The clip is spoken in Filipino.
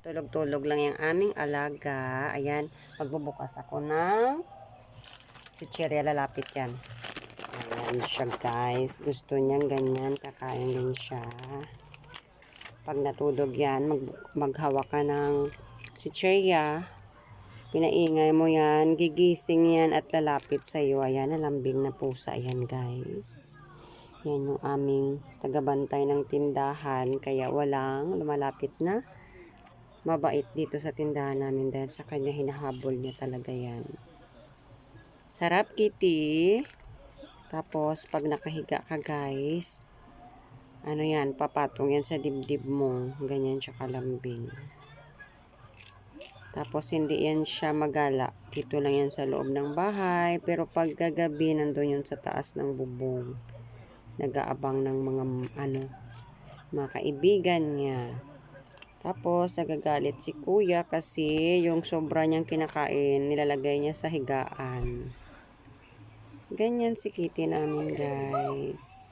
Tulog-tulog lang yung aming alaga. Ayan, magbubukas ako ng si Cherry, lalapit yan. Ayan siya guys. Gusto niyang ganyan. Kakain din siya. Pag natulog yan, mag, maghawak ka ng si Cherry. Pinaingay mo yan. Gigising yan at lalapit sa iyo. Ayan, nalambing na pusa. Ayan guys. Yan yung aming tagabantay ng tindahan. Kaya walang lumalapit na mabait dito sa tindahan namin dahil sa kanya hinahabol niya talaga yan. Sarap, Kitty. Tapos, pag nakahiga ka, guys, ano yan, papatong yan sa dibdib mo. Ganyan siya kalambing. Tapos, hindi yan siya magala. Dito lang yan sa loob ng bahay. Pero pag gagabi, nandun yun sa taas ng bubong. Nag-aabang ng mga, ano, mga kaibigan niya. Tapos, nagagalit si kuya kasi yung sobra niyang kinakain, nilalagay niya sa higaan. Ganyan si Kitty namin, guys.